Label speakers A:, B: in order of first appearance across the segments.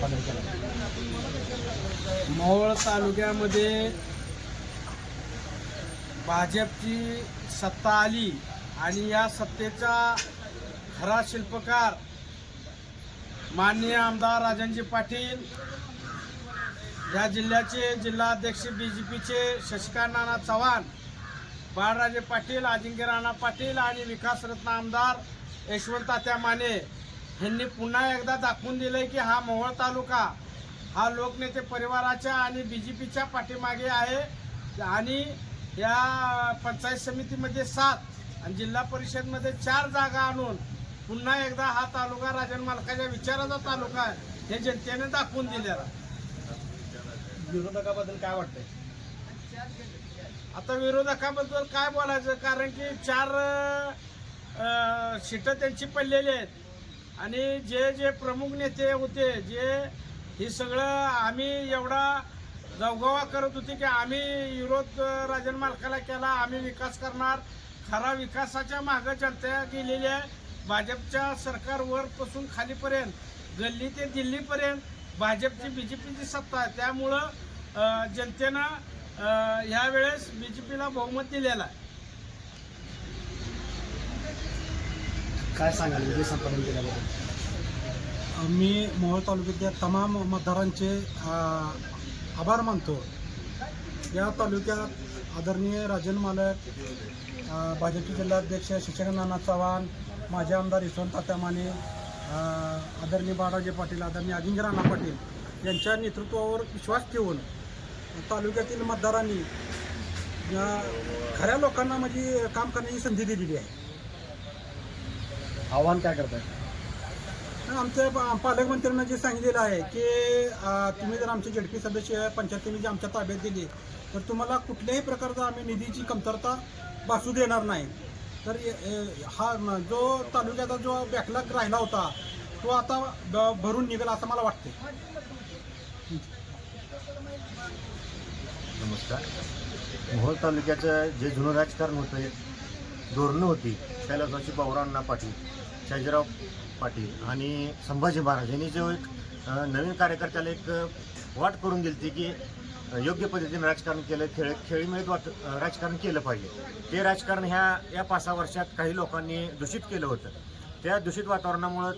A: संपादन केलं.
B: मोहोळ तालुक्यामध्ये भाजपची सत्ता आली आणि या सत्तेचा खरा शिल्पकार माननीय आमदार राजनजी पाटील या जिल्ह्याचे जिल्हाध्यक्ष बी जे पीचे शशिकांत नाना चव्हाण बाळराजे पाटील अजिंक्य राणा पाटील आणि विकासरत्न आमदार यशवंत तात्या माने यांनी पुन्हा एकदा दाखवून दिलंय की हा मोहोळ तालुका हा लोकनेते परिवाराच्या आणि बी जे पीच्या पाठीमागे आहे. आणि या पंचायत समितीमध्ये सात आणि जिल्हा परिषदमध्ये चार जागा आणून पुन्हा एकदा हा तालुका राजन मालकाच्या विचाराचा तालुका आहे. हे जनतेने दाखवून दिलेला.
A: विरोधकाबद्दल काय वाटतंय?
B: आता विरोधकाबद्दल काय बोलायचं? कारण की चार सीटं त्यांची पडलेली आहेत. आणि जे जे प्रमुख नेते होते जे हे सगळं आम्ही एवढा गवगवा करत होते की आम्ही विरोध राजन मालकाला केला आम्ही विकास करणार. खरा विकासाच्या मागं जनता गेलेली आहे भाजपच्या सरकारवरपासून खालीपर्यंत गल्ली ते दिल्लीपर्यंत भाजपची बी जे पीची सत्ता आहे. त्यामुळं जनतेनं ह्यावेळेस बी जे पीला बहुमत दिलेलं आहे.
A: काय सांगाल विजय संपादन केल्याबद्दल
C: मी मोहोळ तालुक्यातल्या तमाम मतदारांचे आभार मानतो. या तालुक्यात आदरणीय राजन मालक भाजपचे जिल्हाध्यक्ष शिक्षक नाना चव्हाण माजी आमदार यशवंत तात्या माने आदरणीय बाळाजी पाटील आदरणीय अजिंक्य राणा पाटील यांच्या नेतृत्वावर विश्वास ठेवून तालुक्यातील मतदारांनी या खऱ्या लोकांना म्हणजे काम करण्याची संधी दिलेली आहे.
A: आव्हान काय करताय?
C: आमच्या पालकमंत्र्यांना जे सांगितलेलं आहे की तुम्ही जर आमचे झडपी सदस्य पंचायत समिती आमच्या ताब्यात दिली तर तुम्हाला कुठल्याही प्रकारचा आम्ही निधीची कमतरता भासू देणार नाही. तर हा जो तालुक्याचा जो बॅकलॉग राहिला होता तो आता भरून निघेल असं मला वाटते
D: नमस्कार. मोहोळ तालुक्याचं जे जुनं राजकारण होतं धोरणं होती कैलासवासी बाबुरावण्णा पाटील. शाजीराव पाटील आणि संभाजी महाराज यांनी जो एक नवीन कार्यकर्त्याला एक वाट करून दिली ती की योग्य पद्धतीने राजकारण केलं खेळ खेळीमुळे वाट राजकारण केलं पाहिजे. ते राजकारण ह्या या पाच सहा वर्षात काही लोकांनी दूषित केलं होतं. त्या दूषित वातावरणामुळं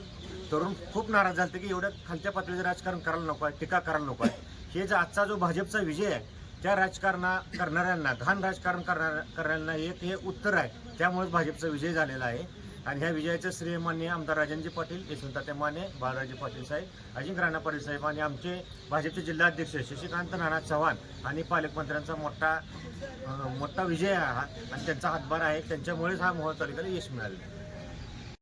D: तरुण खूप नाराज झाले की एवढ्या खालच्या पातळीचं राजकारण करायला नको आहे टीका करायला नको आहे. हे जो आजचा जो भाजपचा विजय आहे त्या राजकारणा करणाऱ्यांना घाण राजकारण करणाऱ्या करणाऱ्यांना एक हे उत्तर आहे. त्यामुळेच भाजपचा विजय झालेला आहे. आणि ह्या विजयाचं श्रेय मान्य आमदार राजनजी पाटील यशवंतात्या माने बाळराजे पाटील साहेब अजिंक्य राणा पाटील साहेब आणि आमचे भाजपचे जिल्हाध्यक्ष शशिकांत नाना चव्हाण आणि पालकमंत्र्यांचा मोठा मोठा विजय आहे हा. आणि त्यांचा हातभार आहे त्यांच्यामुळेच हा मोहोळ तालुक्याला यश मिळालं